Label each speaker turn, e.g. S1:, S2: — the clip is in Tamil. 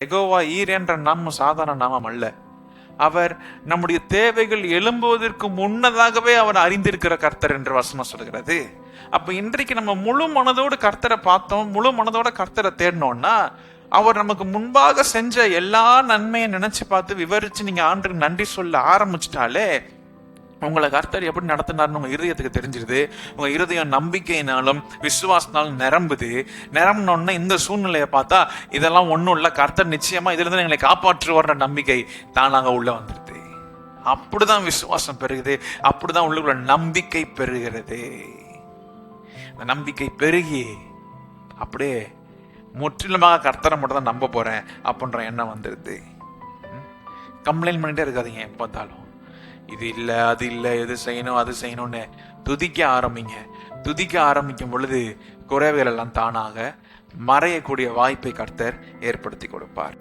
S1: எகோவா ஈர் என்ற நாமம் சாதாரண நாமம் அல்ல. அவர் நம்முடைய தேவைகள் எழும்புவதற்கு முன்னதாகவே அவர் அறிந்திருக்கிற கர்த்தர் என்று வசனம் சொல்கிறது. அப்ப இன்றைக்கு நம்ம முழு மனதோடு கர்த்தரை பார்த்தோம் முழு மனதோட கர்த்தரை தேடினோம்னா அவர் நமக்கு முன்பாக செஞ்ச எல்லா நன்மையை நினைச்சு பார்த்து விவரிச்சு நீங்க ஆண்டுக்கு நன்றி சொல்ல ஆரம்பிச்சிட்டாலே உங்களை கர்த்தர் எப்படி நடத்தினார்னு உங்க இருதயத்துக்கு தெரிஞ்சிருது. உங்க இருதயம் நம்பிக்கையினாலும் விசுவாசனாலும் நிரம்புது. நிரம்பினோடனே இந்த சூழ்நிலையை பார்த்தா இதெல்லாம் ஒன்றும் இல்லை. கர்த்தர் நிச்சயமா இதுல இருந்து எங்களை காப்பாற்றுவார்ன்ற நம்பிக்கை தானாக உள்ள வந்துருது. அப்படிதான் விசுவாசம் பெருகுது. அப்படிதான் உள்ளுக்குள்ள நம்பிக்கை பெருகிறது. அந்த நம்பிக்கை பெருகி அப்படியே முற்றிலுமாக கர்த்தரை மட்டும் தான் நம்ப போறேன் அப்படின்ற எண்ணம் வந்துருது. கம்ப்ளைண்ட் பண்ணிட்டே இருக்காதீங்க எப்போ பார்த்தாலும். இது இல்லை அது இல்லை எது செய்யணும் அது செய்யணும்னு துதிக்க ஆரம்பிங்க. துதிக்க ஆரம்பிக்கும் பொழுது குறைவுகள் எல்லாம் தானாக மறையக்கூடிய வாய்ப்பை கர்த்தர் ஏற்படுத்தி கொடுப்பார்.